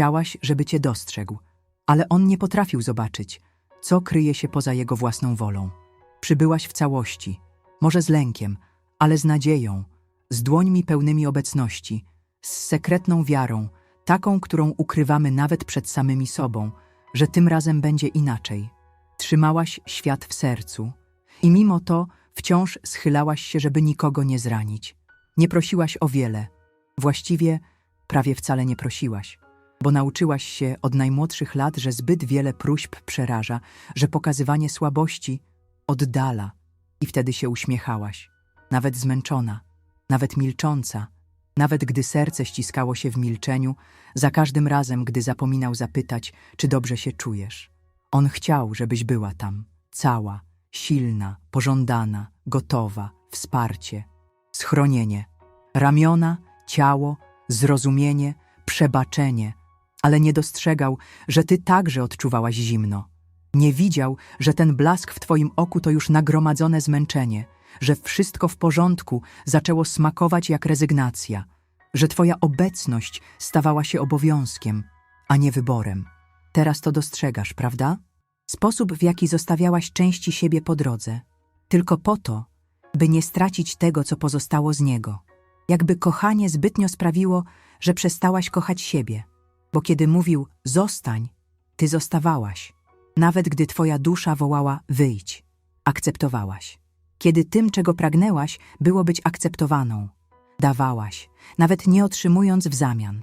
Chciałaś, żeby cię dostrzegł, ale on nie potrafił zobaczyć, co kryje się poza jego własną wolą. Przybyłaś w całości, może z lękiem, ale z nadzieją, z dłońmi pełnymi obecności, z sekretną wiarą, taką, którą ukrywamy nawet przed samymi sobą, że tym razem będzie inaczej. Trzymałaś świat w sercu i mimo to wciąż schylałaś się, żeby nikogo nie zranić. Nie prosiłaś o wiele. Właściwie prawie wcale nie prosiłaś, bo nauczyłaś się od najmłodszych lat, że zbyt wiele próśb przeraża, że pokazywanie słabości oddala. I wtedy się uśmiechałaś, nawet zmęczona, nawet milcząca, nawet gdy serce ściskało się w milczeniu, za każdym razem, gdy zapominał zapytać, czy dobrze się czujesz. On chciał, żebyś była tam, cała, silna, pożądana, gotowa, wsparcie, schronienie, ramiona, ciało, zrozumienie, przebaczenie, ale nie dostrzegał, że ty także odczuwałaś zimno. Nie widział, że ten blask w twoim oku to już nagromadzone zmęczenie, że wszystko w porządku zaczęło smakować jak rezygnacja, że twoja obecność stawała się obowiązkiem, a nie wyborem. Teraz to dostrzegasz, prawda? Sposób, w jaki zostawiałaś części siebie po drodze, tylko po to, by nie stracić tego, co pozostało z niego. Jakby kochanie zbytnio sprawiło, że przestałaś kochać siebie, bo kiedy mówił zostań, ty zostawałaś. Nawet gdy twoja dusza wołała wyjdź, akceptowałaś. Kiedy tym, czego pragnęłaś, było być akceptowaną, dawałaś, nawet nie otrzymując w zamian.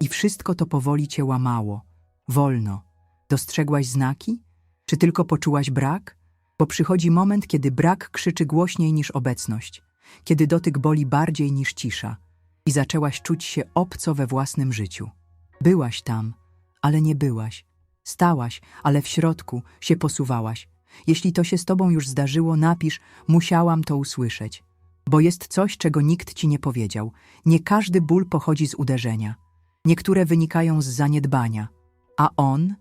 I wszystko to powoli cię łamało, wolno. Dostrzegłaś znaki? Czy tylko poczułaś brak? Bo przychodzi moment, kiedy brak krzyczy głośniej niż obecność, kiedy dotyk boli bardziej niż cisza i zaczęłaś czuć się obco we własnym życiu. Byłaś tam, ale nie byłaś. Stałaś, ale w środku się posuwałaś. Jeśli to się z tobą już zdarzyło, napisz, musiałam to usłyszeć. Bo jest coś, czego nikt ci nie powiedział. Nie każdy ból pochodzi z uderzenia. Niektóre wynikają z zaniedbania. A on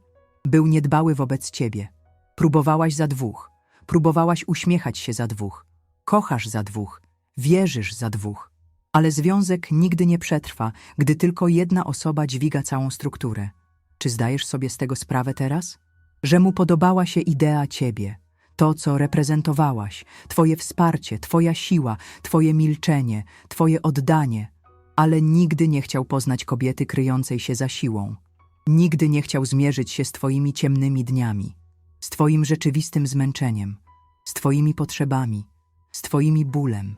był niedbały wobec ciebie. Próbowałaś za dwóch. Próbowałaś uśmiechać się za dwóch. Kochasz za dwóch. Wierzysz za dwóch. Ale związek nigdy nie przetrwa, gdy tylko jedna osoba dźwiga całą strukturę. Czy zdajesz sobie z tego sprawę teraz? Że mu podobała się idea ciebie, to, co reprezentowałaś, twoje wsparcie, twoja siła, twoje milczenie, twoje oddanie, ale nigdy nie chciał poznać kobiety kryjącej się za siłą. Nigdy nie chciał zmierzyć się z twoimi ciemnymi dniami, z twoim rzeczywistym zmęczeniem, z twoimi potrzebami, z twoimi bólem,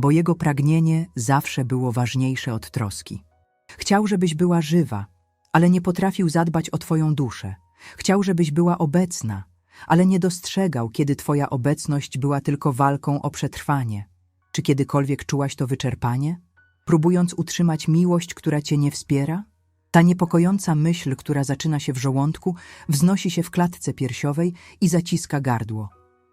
bo jego pragnienie zawsze było ważniejsze od troski. Chciał, żebyś była żywa, ale nie potrafił zadbać o twoją duszę. Chciał, żebyś była obecna, ale nie dostrzegał, kiedy twoja obecność była tylko walką o przetrwanie. Czy kiedykolwiek czułaś to wyczerpanie? Próbując utrzymać miłość, która cię nie wspiera? Ta niepokojąca myśl, która zaczyna się w żołądku, wznosi się w klatce piersiowej i zaciska gardło.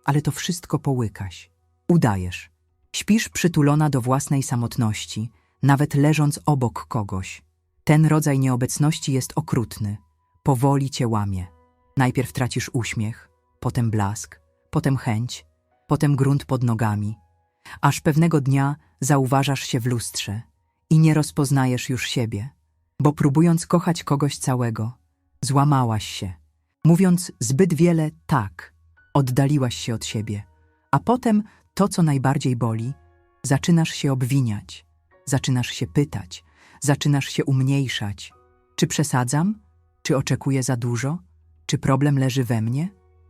Ale to wszystko połykaś. Udajesz. Śpisz przytulona do własnej samotności, nawet leżąc obok kogoś. Ten rodzaj nieobecności jest okrutny. Powoli cię łamie. Najpierw tracisz uśmiech, potem blask, potem chęć, potem grunt pod nogami, aż pewnego dnia zauważasz się w lustrze i nie rozpoznajesz już siebie, bo próbując kochać kogoś całego, złamałaś się. Mówiąc zbyt wiele tak, oddaliłaś się od siebie, a potem to, co najbardziej boli, zaczynasz się obwiniać, zaczynasz się pytać, zaczynasz się umniejszać. Czy przesadzam? Czy oczekuję za dużo? Czy problem leży we mnie?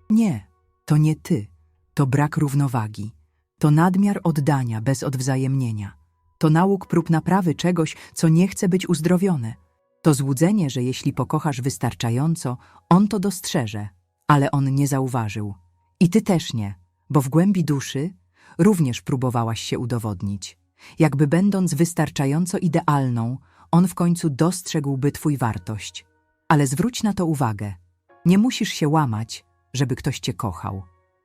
Nie, to nie ty. To brak równowagi. To nadmiar oddania bez odwzajemnienia. To nauk prób naprawy czegoś, co nie chce być uzdrowione. To złudzenie, że jeśli pokochasz wystarczająco, on to dostrzeże, ale on nie zauważył. I ty też nie, bo w głębi duszy również próbowałaś się udowodnić. Jakby będąc wystarczająco idealną, on w końcu dostrzegłby twój wartość. Ale zwróć na to uwagę. Nie musisz się łamać, żeby ktoś cię kochał.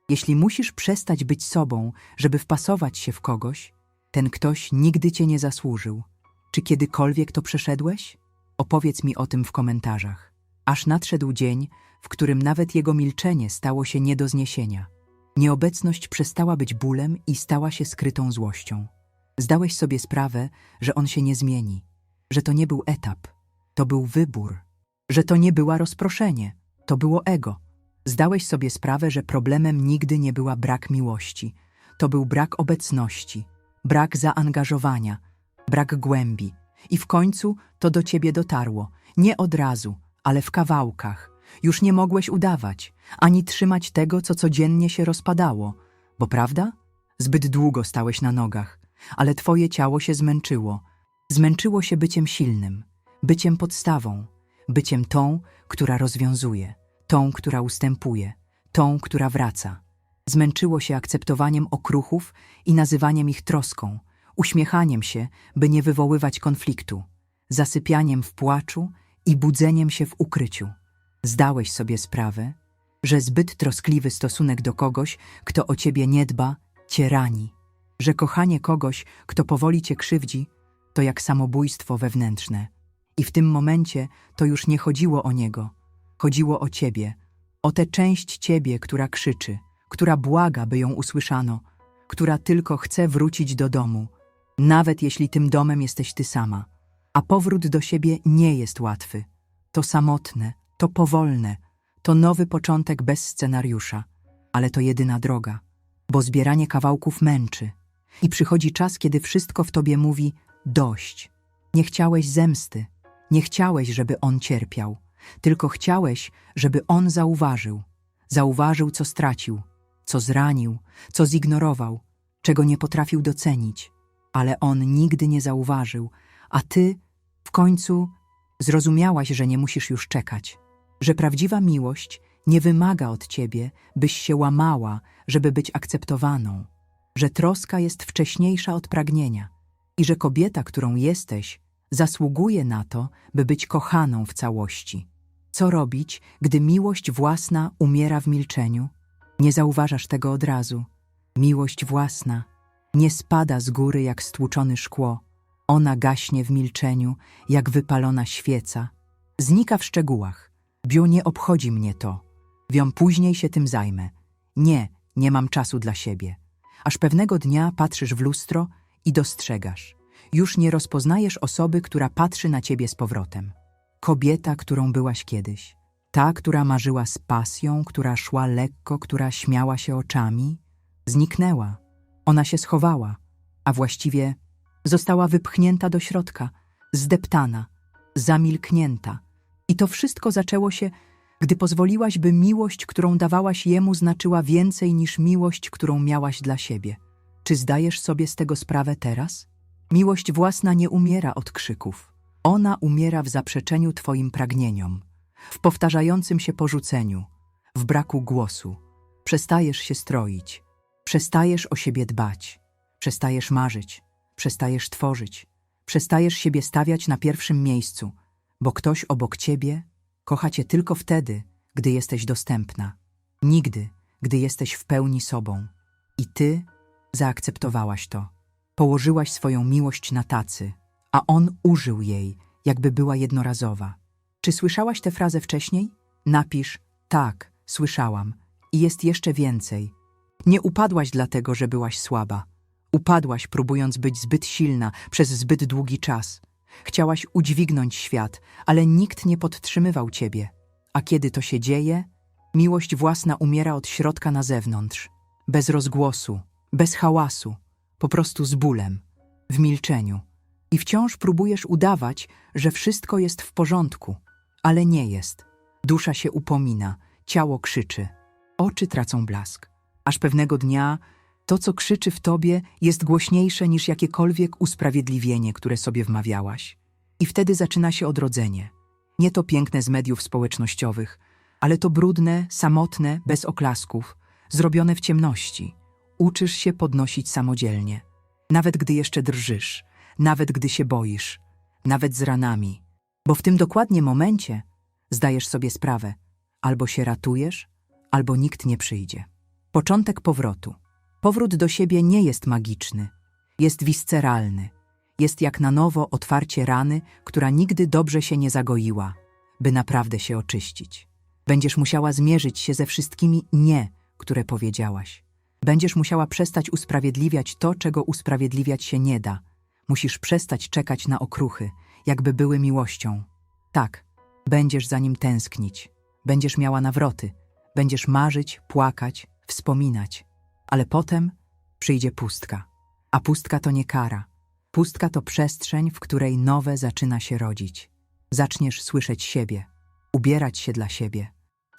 Jeśli musisz przestać być sobą, żeby wpasować się w kogoś, ten ktoś nigdy cię nie zasłużył. Czy kiedykolwiek to przeszedłeś? Opowiedz mi o tym w komentarzach. Aż nadszedł dzień, w którym nawet jego milczenie stało się nie do zniesienia. Nieobecność przestała być bólem i stała się skrytą złością. Zdałeś sobie sprawę, że on się nie zmieni, że to nie był etap, to był wybór, że to nie była rozproszenie, to było ego. Zdałeś sobie sprawę, że problemem nigdy nie była brak miłości. To był brak obecności, brak zaangażowania, brak głębi. I w końcu to do ciebie dotarło. Nie od razu, ale w kawałkach. Już nie mogłeś udawać, ani trzymać tego, co codziennie się rozpadało. Bo prawda? Zbyt długo stałeś na nogach, ale twoje ciało się zmęczyło. Zmęczyło się byciem silnym, byciem podstawą, byciem tą, która rozwiązuje, tą, która ustępuje, tą, która wraca. Zmęczyło się akceptowaniem okruchów i nazywaniem ich troską, uśmiechaniem się, by nie wywoływać konfliktu, zasypianiem w płaczu i budzeniem się w ukryciu. Zdałeś sobie sprawę, że zbyt troskliwy stosunek do kogoś, kto o ciebie nie dba, cię rani, że kochanie kogoś, kto powoli cię krzywdzi, to jak samobójstwo wewnętrzne. I w tym momencie to już nie chodziło o niego, chodziło o ciebie, o tę część ciebie, która krzyczy, która błaga, by ją usłyszano, która tylko chce wrócić do domu, nawet jeśli tym domem jesteś ty sama. A powrót do siebie nie jest łatwy. To samotne, to powolne, to nowy początek bez scenariusza, ale to jedyna droga, bo zbieranie kawałków męczy. I przychodzi czas, kiedy wszystko w tobie mówi dość. Nie chciałeś zemsty, nie chciałeś, żeby on cierpiał, tylko chciałeś, żeby on zauważył. Zauważył, co stracił, co zranił, co zignorował, czego nie potrafił docenić. Ale on nigdy nie zauważył, a ty w końcu zrozumiałaś, że nie musisz już czekać, że prawdziwa miłość nie wymaga od ciebie, byś się łamała, żeby być akceptowaną, że troska jest wcześniejsza od pragnienia i że kobieta, którą jesteś, zasługuje na to, by być kochaną w całości. Co robić, gdy miłość własna umiera w milczeniu? Nie zauważasz tego od razu. Miłość własna nie spada z góry jak stłuczone szkło. Ona gaśnie w milczeniu, jak wypalona świeca. Znika w szczegółach. Bio nie obchodzi mnie to. Wią później się tym zajmę. Nie, nie mam czasu dla siebie. Aż pewnego dnia patrzysz w lustro i dostrzegasz. Już nie rozpoznajesz osoby, która patrzy na ciebie z powrotem. Kobieta, którą byłaś kiedyś. Ta, która marzyła z pasją, która szła lekko, która śmiała się oczami, zniknęła. Ona się schowała, a właściwie została wypchnięta do środka, zdeptana, zamilknięta. I to wszystko zaczęło się, gdy pozwoliłaś, by miłość, którą dawałaś jemu, znaczyła więcej niż miłość, którą miałaś dla siebie. Czy zdajesz sobie z tego sprawę teraz? Miłość własna nie umiera od krzyków. Ona umiera w zaprzeczeniu Twoim pragnieniom, w powtarzającym się porzuceniu, w braku głosu. Przestajesz się stroić, przestajesz o siebie dbać, przestajesz marzyć, przestajesz tworzyć, przestajesz siebie stawiać na pierwszym miejscu, bo ktoś obok Ciebie kocha Cię tylko wtedy, gdy jesteś dostępna, nigdy, gdy jesteś w pełni sobą. I Ty zaakceptowałaś to. Położyłaś swoją miłość na tacy, a on użył jej, jakby była jednorazowa. Czy słyszałaś tę frazę wcześniej? Napisz: Tak, słyszałam. I jest jeszcze więcej. Nie upadłaś dlatego, że byłaś słaba. Upadłaś, próbując być zbyt silna przez zbyt długi czas. Chciałaś udźwignąć świat, ale nikt nie podtrzymywał ciebie. A kiedy to się dzieje, miłość własna umiera od środka na zewnątrz, bez rozgłosu, bez hałasu, po prostu z bólem, w milczeniu. I wciąż próbujesz udawać, że wszystko jest w porządku, ale nie jest. Dusza się upomina, ciało krzyczy, oczy tracą blask. Aż pewnego dnia to, co krzyczy w tobie, jest głośniejsze niż jakiekolwiek usprawiedliwienie, które sobie wmawiałaś. I wtedy zaczyna się odrodzenie. Nie to piękne z mediów społecznościowych, ale to brudne, samotne, bez oklasków, zrobione w ciemności. Uczysz się podnosić samodzielnie, nawet gdy jeszcze drżysz, nawet gdy się boisz, nawet z ranami, bo w tym dokładnie momencie zdajesz sobie sprawę, albo się ratujesz, albo nikt nie przyjdzie. Początek powrotu. Powrót do siebie nie jest magiczny, jest visceralny. Jest jak na nowo otwarcie rany, która nigdy dobrze się nie zagoiła, by naprawdę się oczyścić. Będziesz musiała zmierzyć się ze wszystkimi nie, które powiedziałaś. Będziesz musiała przestać usprawiedliwiać to, czego usprawiedliwiać się nie da. Musisz przestać czekać na okruchy, jakby były miłością. Tak, Będziesz za nim tęsknić, będziesz miała nawroty, będziesz marzyć, płakać, wspominać. Ale potem przyjdzie pustka. A pustka to nie kara. Pustka to przestrzeń, w której nowe zaczyna się rodzić. Zaczniesz słyszeć siebie, ubierać się dla siebie,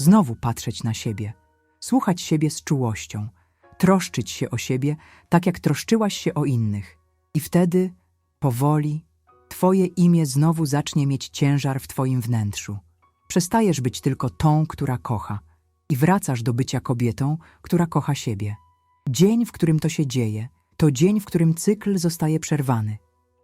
znowu patrzeć na siebie, słuchać siebie z czułością, troszczyć się o siebie tak, jak troszczyłaś się o innych. I wtedy, powoli, Twoje imię znowu zacznie mieć ciężar w Twoim wnętrzu. Przestajesz być tylko tą, która kocha i wracasz do bycia kobietą, która kocha siebie. Dzień, w którym to się dzieje, to dzień, w którym cykl zostaje przerwany.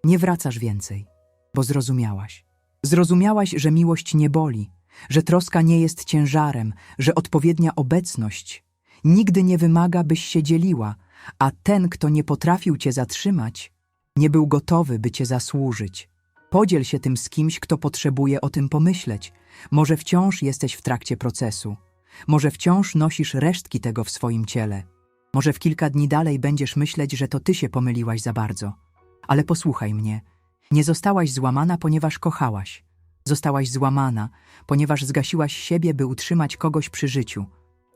Nie wracasz więcej, bo zrozumiałaś. Zrozumiałaś, że miłość nie boli, że troska nie jest ciężarem, że odpowiednia obecność nigdy nie wymaga, byś się dzieliła, a ten, kto nie potrafił cię zatrzymać, nie był gotowy, by cię zasłużyć. Podziel się tym z kimś, kto potrzebuje o tym pomyśleć. Może wciąż jesteś w trakcie procesu. Może wciąż nosisz resztki tego w swoim ciele. Może w kilka dni dalej będziesz myśleć, że to ty się pomyliłaś za bardzo. Ale posłuchaj mnie. Nie zostałaś złamana, ponieważ kochałaś. Zostałaś złamana, ponieważ zgasiłaś siebie, by utrzymać kogoś przy życiu.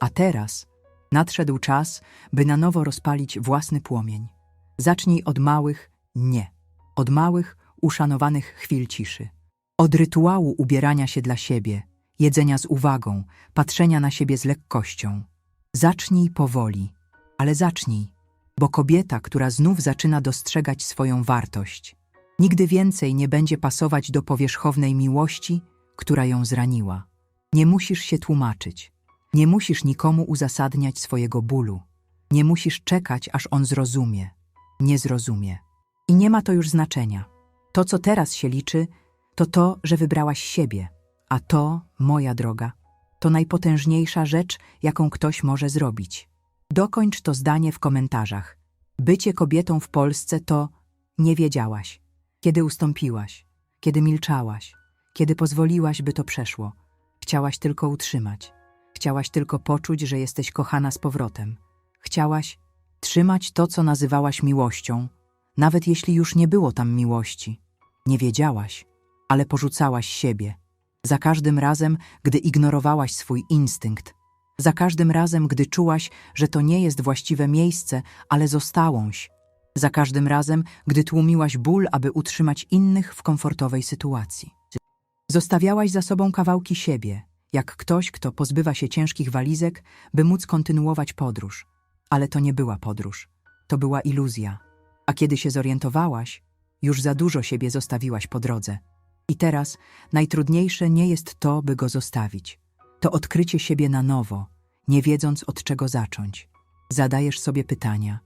A teraz nadszedł czas, by na nowo rozpalić własny płomień. Zacznij od małych nie. Od małych, uszanowanych chwil ciszy. Od rytuału ubierania się dla siebie, jedzenia z uwagą, patrzenia na siebie z lekkością. Zacznij powoli, ale zacznij, bo kobieta, która znów zaczyna dostrzegać swoją wartość, nigdy więcej nie będzie pasować do powierzchownej miłości, która ją zraniła. Nie musisz się tłumaczyć. Nie musisz nikomu uzasadniać swojego bólu. Nie musisz czekać, aż on zrozumie. Nie zrozumie. I nie ma to już znaczenia. To, co teraz się liczy, to to, że wybrałaś siebie. A to, moja droga, to najpotężniejsza rzecz, jaką ktoś może zrobić. Dokończ to zdanie w komentarzach. Bycie kobietą w Polsce to nie wiedziałaś. Kiedy ustąpiłaś, kiedy milczałaś, kiedy pozwoliłaś, by to przeszło. Chciałaś tylko utrzymać. Chciałaś tylko poczuć, że jesteś kochana z powrotem. Chciałaś trzymać to, co nazywałaś miłością, nawet jeśli już nie było tam miłości. Nie wiedziałaś, ale porzucałaś siebie. Za każdym razem, gdy ignorowałaś swój instynkt, za każdym razem, gdy czułaś, że to nie jest właściwe miejsce, ale zostałąś, za każdym razem, gdy tłumiłaś ból, aby utrzymać innych w komfortowej sytuacji. Zostawiałaś za sobą kawałki siebie, jak ktoś, kto pozbywa się ciężkich walizek, by móc kontynuować podróż. Ale to nie była podróż, to była iluzja. A kiedy się zorientowałaś, już za dużo siebie zostawiłaś po drodze. I teraz najtrudniejsze nie jest to, by go zostawić. To odkrycie siebie na nowo, nie wiedząc od czego zacząć. Zadajesz sobie pytania: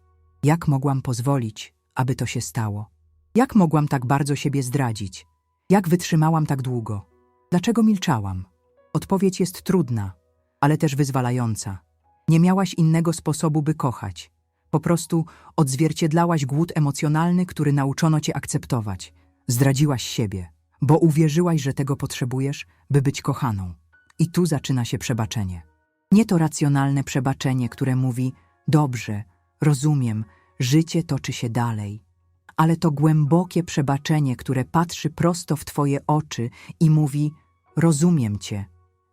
jak mogłam pozwolić, aby to się stało? Jak mogłam tak bardzo siebie zdradzić? Jak wytrzymałam tak długo? Dlaczego milczałam? Odpowiedź jest trudna, ale też wyzwalająca. Nie miałaś innego sposobu, by kochać. Po prostu odzwierciedlałaś głód emocjonalny, który nauczono cię akceptować. Zdradziłaś siebie, bo uwierzyłaś, że tego potrzebujesz, by być kochaną. I tu zaczyna się przebaczenie. Nie to racjonalne przebaczenie, które mówi: Dobrze, rozumiem, życie toczy się dalej. Ale to głębokie przebaczenie, które patrzy prosto w Twoje oczy i mówi: Rozumiem Cię,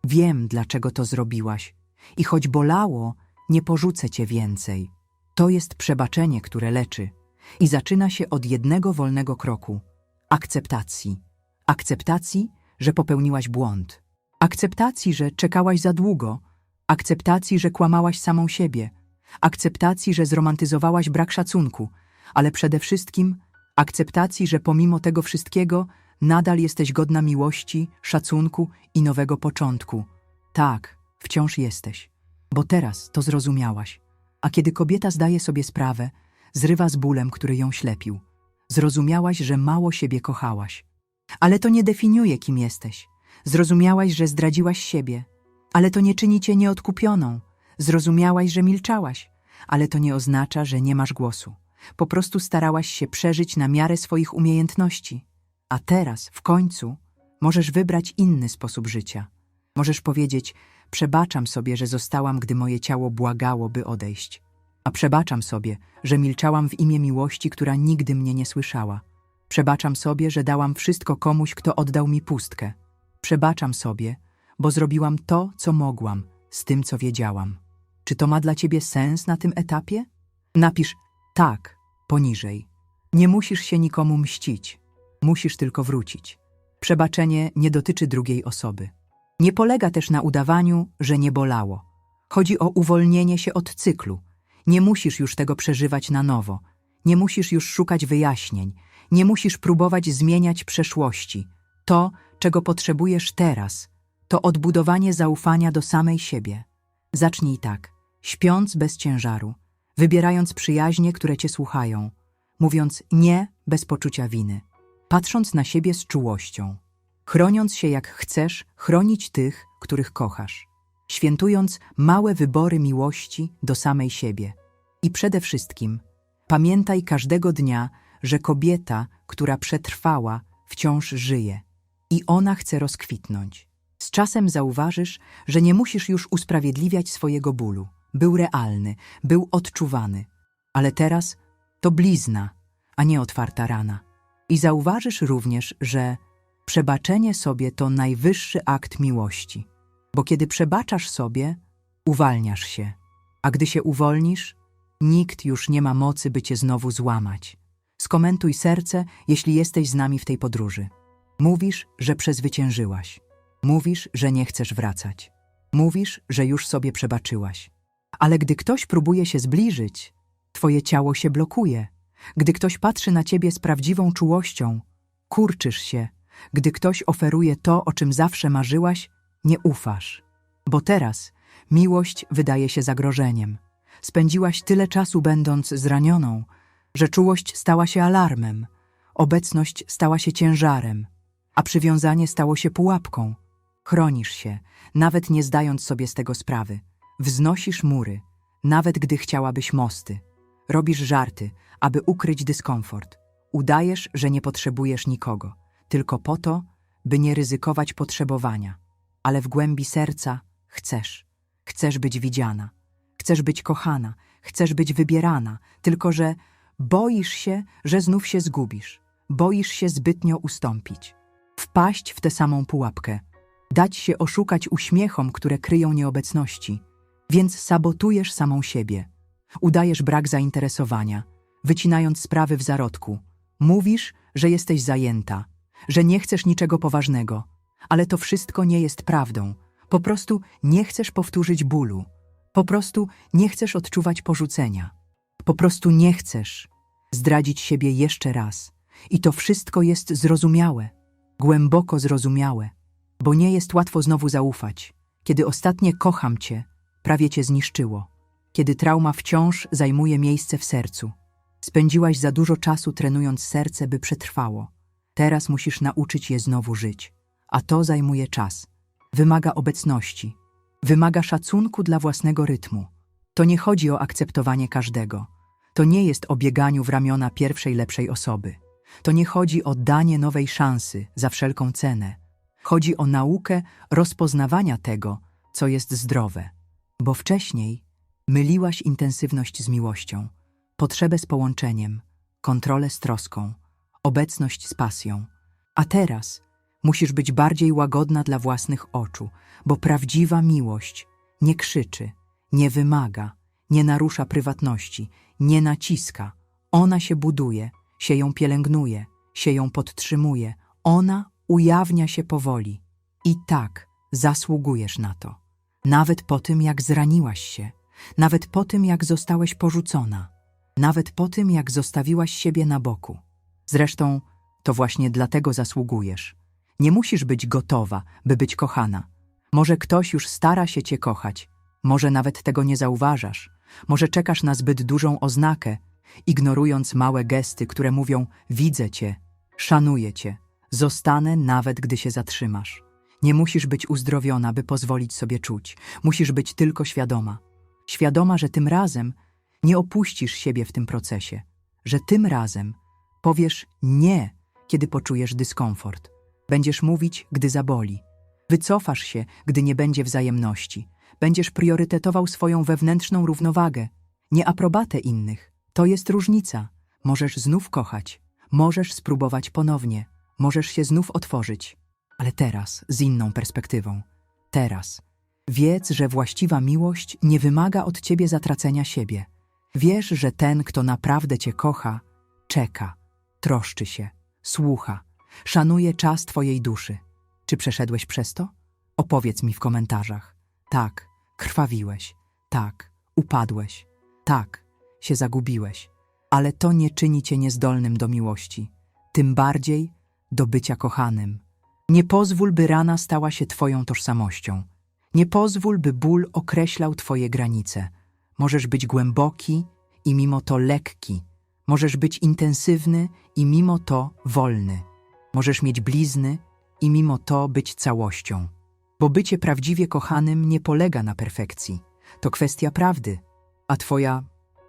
wiem, dlaczego to zrobiłaś. I choć bolało, nie porzucę Cię więcej. To jest przebaczenie, które leczy i zaczyna się od jednego wolnego kroku akceptacji. Akceptacji, że popełniłaś błąd. Akceptacji, że czekałaś za długo. Akceptacji, że kłamałaś samą siebie. Akceptacji, że zromantyzowałaś brak szacunku, ale przede wszystkim akceptacji, że pomimo tego wszystkiego nadal jesteś godna miłości, szacunku i nowego początku. Tak, wciąż jesteś, bo teraz to zrozumiałaś. A kiedy kobieta zdaje sobie sprawę, zrywa z bólem, który ją ślepił. Zrozumiałaś, że mało siebie kochałaś. Ale to nie definiuje, kim jesteś. Zrozumiałaś, że zdradziłaś siebie. Ale to nie czyni cię nieodkupioną. Zrozumiałaś, że milczałaś. Ale to nie oznacza, że nie masz głosu. Po prostu starałaś się przeżyć na miarę swoich umiejętności. A teraz, w końcu, możesz wybrać inny sposób życia. Możesz powiedzieć, Przebaczam sobie, że zostałam, gdy moje ciało błagało, by odejść. A przebaczam sobie, że milczałam w imię miłości, która nigdy mnie nie słyszała. Przebaczam sobie, że dałam wszystko komuś, kto oddał mi pustkę. Przebaczam sobie, bo zrobiłam to, co mogłam, z tym, co wiedziałam. Czy to ma dla ciebie sens na tym etapie? Napisz tak poniżej. Nie musisz się nikomu mścić. Musisz tylko wrócić. Przebaczenie nie dotyczy drugiej osoby. Nie polega też na udawaniu, że nie bolało. Chodzi o uwolnienie się od cyklu. Nie musisz już tego przeżywać na nowo. Nie musisz już szukać wyjaśnień. Nie musisz próbować zmieniać przeszłości. To, czego potrzebujesz teraz, to odbudowanie zaufania do samej siebie. Zacznij tak, śpiąc bez ciężaru, wybierając przyjaźnie, które cię słuchają, mówiąc nie bez poczucia winy, patrząc na siebie z czułością, chroniąc się jak chcesz chronić tych, których kochasz, świętując małe wybory miłości do samej siebie. I przede wszystkim pamiętaj każdego dnia, że kobieta, która przetrwała, wciąż żyje i ona chce rozkwitnąć. Z czasem zauważysz, że nie musisz już usprawiedliwiać swojego bólu. Był realny, był odczuwany, ale teraz to blizna, a nie otwarta rana. I zauważysz również, że przebaczenie sobie to najwyższy akt miłości, bo kiedy przebaczasz sobie, uwalniasz się, a gdy się uwolnisz, nikt już nie ma mocy, by cię znowu złamać. Skomentuj serce, jeśli jesteś z nami w tej podróży. Mówisz, że przezwyciężyłaś. Mówisz, że nie chcesz wracać. Mówisz, że już sobie przebaczyłaś. Ale gdy ktoś próbuje się zbliżyć, twoje ciało się blokuje. Gdy ktoś patrzy na ciebie z prawdziwą czułością, kurczysz się. Gdy ktoś oferuje to, o czym zawsze marzyłaś, nie ufasz. Bo teraz miłość wydaje się zagrożeniem. Spędziłaś tyle czasu będąc zranioną, że czułość stała się alarmem, obecność stała się ciężarem, a przywiązanie stało się pułapką. Chronisz się, nawet nie zdając sobie z tego sprawy. Wznosisz mury, nawet gdy chciałabyś mosty. Robisz żarty, aby ukryć dyskomfort. Udajesz, że nie potrzebujesz nikogo, tylko po to, by nie ryzykować potrzebowania. Ale w głębi serca chcesz. Chcesz być widziana. Chcesz być kochana. Chcesz być wybierana. Tylko, że boisz się, że znów się zgubisz. Boisz się zbytnio ustąpić. Wpaść w tę samą pułapkę. Dać się oszukać uśmiechom, które kryją nieobecności. Więc sabotujesz samą siebie. Udajesz brak zainteresowania, wycinając sprawy w zarodku. Mówisz, że jesteś zajęta, że nie chcesz niczego poważnego, ale to wszystko nie jest prawdą. Po prostu nie chcesz powtórzyć bólu. Po prostu nie chcesz odczuwać porzucenia. Po prostu nie chcesz zdradzić siebie jeszcze raz. I to wszystko jest zrozumiałe, głęboko zrozumiałe, bo nie jest łatwo znowu zaufać, kiedy ostatnie kocham cię prawie cię zniszczyło, kiedy trauma wciąż zajmuje miejsce w sercu. Spędziłaś za dużo czasu trenując serce, by przetrwało. Teraz musisz nauczyć je znowu żyć, a to zajmuje czas. Wymaga obecności, wymaga szacunku dla własnego rytmu. To nie chodzi o akceptowanie każdego. To nie jest o bieganiu w ramiona pierwszej lepszej osoby. To nie chodzi o danie nowej szansy za wszelką cenę. Chodzi o naukę rozpoznawania tego, co jest zdrowe. Bo wcześniej myliłaś intensywność z miłością, potrzebę z połączeniem, kontrolę z troską, obecność z pasją. A teraz musisz być bardziej łagodna dla własnych oczu, bo prawdziwa miłość nie krzyczy, nie wymaga, nie narusza prywatności, nie naciska. Ona się buduje, się ją pielęgnuje, się ją podtrzymuje. Ona ujawnia się powoli. I tak zasługujesz na to. Nawet po tym, jak zraniłaś się, nawet po tym, jak zostałeś porzucona, nawet po tym, jak zostawiłaś siebie na boku. Zresztą to właśnie dlatego zasługujesz. Nie musisz być gotowa, by być kochana. Może ktoś już stara się cię kochać, może nawet tego nie zauważasz, może czekasz na zbyt dużą oznakę, ignorując małe gesty, które mówią: Widzę cię, szanuję cię, zostanę nawet gdy się zatrzymasz. Nie musisz być uzdrowiona, by pozwolić sobie czuć. Musisz być tylko świadoma. Świadoma, że tym razem nie opuścisz siebie w tym procesie, że tym razem powiesz nie, kiedy poczujesz dyskomfort. Będziesz mówić, gdy zaboli. Wycofasz się, gdy nie będzie wzajemności. Będziesz priorytetował swoją wewnętrzną równowagę, nie aprobatę innych. To jest różnica. Możesz znów kochać, możesz spróbować ponownie, możesz się znów otworzyć. Ale teraz, z inną perspektywą. Teraz. Wiedz, że właściwa miłość nie wymaga od ciebie zatracenia siebie. Wiesz, że ten, kto naprawdę cię kocha, czeka, troszczy się, słucha, szanuje czas twojej duszy. Czy przeszedłeś przez to? Opowiedz mi w komentarzach. Tak, krwawiłeś. Tak, upadłeś. Tak, się zagubiłeś. Ale to nie czyni cię niezdolnym do miłości. Tym bardziej do bycia kochanym. Nie pozwól, by rana stała się twoją tożsamością. Nie pozwól, by ból określał twoje granice. Możesz być głęboki i mimo to lekki. Możesz być intensywny i mimo to wolny. Możesz mieć blizny i mimo to być całością. Bo bycie prawdziwie kochanym nie polega na perfekcji. To kwestia prawdy. A twoja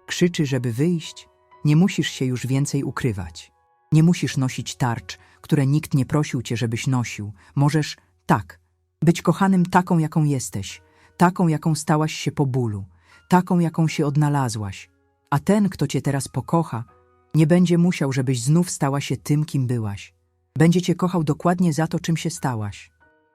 krzyczy, żeby wyjść, nie musisz się już więcej ukrywać. Nie musisz nosić tarcz, które nikt nie prosił cię, żebyś nosił. Możesz, tak, być kochanym taką, jaką jesteś, taką, jaką stałaś się po bólu, taką, jaką się odnalazłaś. A ten, kto cię teraz pokocha, nie będzie musiał, żebyś znów stała się tym, kim byłaś. Będzie cię kochał dokładnie za to, czym się stałaś.